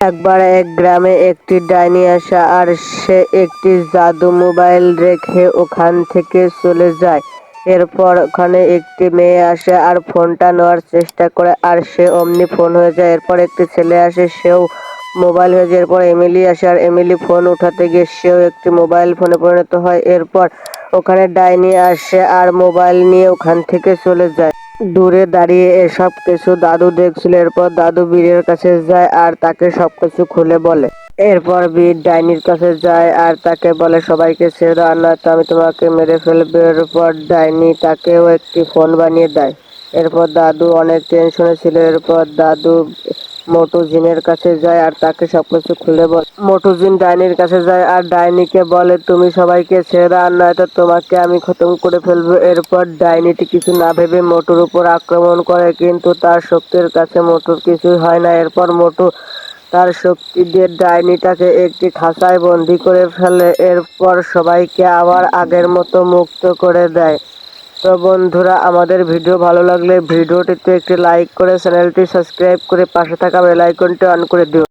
একবার এক গ্রামে একটি ডাইনি আসে আর সে একটি জাদু মোবাইল রেখে ওখান থেকে চলে যায়। এরপর ওখানে একটি মেয়ে আসে আর ফোনটা নেওয়ার চেষ্টা করে আর সে অমনি ফোন হয়ে যায়। এরপর একটি ছেলে আসে, সেও মোবাইল হয়ে যায়। এরপর এমিলি আসে আর এমিলি ফোন উঠাতে গিয়ে সেও একটি মোবাইল ফোনে পরিণত হয়। এরপর ওখানে ডাইনি আসে আর মোবাইল নিয়ে ওখান থেকে চলে যায়। দূরে দাঁড়িয়ে এসব কিছু দাদু দেখছিল, এরপর দাদু বীরের কাছে যায় আর তাকে সবকিছু খুলে বলে। এরপর বীর ডাইনির কাছে যায় আর তাকে বলে, সবাইকে ছেড়ে দাও নয়তো আমি তোমাকে মেরে ফেলব। এরপর ডাইনি তাকেও একটি ফোন বানিয়ে দেয়। এরপর দাদু অনেক টেনশনে ছিল, এরপর দাদু মোটুজিনের কাছে যায় আর তাকে সবকিছু খুলে বলে। মোটুজিন ডাইনির কাছে যায় আর ডাইনিকে বলে, তুমি সবাইকে ছেড়ে দাও নয়তো তোমাকে আমি খতম করে ফেলব। এরপর ডাইনিটি কিছু না ভেবে মোটুর উপর আক্রমণ করে, কিন্তু তার শক্তির কাছে মোটুর কিছুই হয় না। এরপর মোটু তার শক্তি দিয়ে ডাইনিটাকে একটি খাঁচায় বন্দি করে ফেলে। এরপর সবাইকে আবার আগের মতো মুক্ত করে দেয়। তো বন্ধুরা, আমাদের ভিডিও ভালো লাগলে ভিডিওটিতে একটি লাইক করে চ্যানেলটি সাবস্ক্রাইব করে পাশে থাকা বেল আইকনটি অন করে দিও।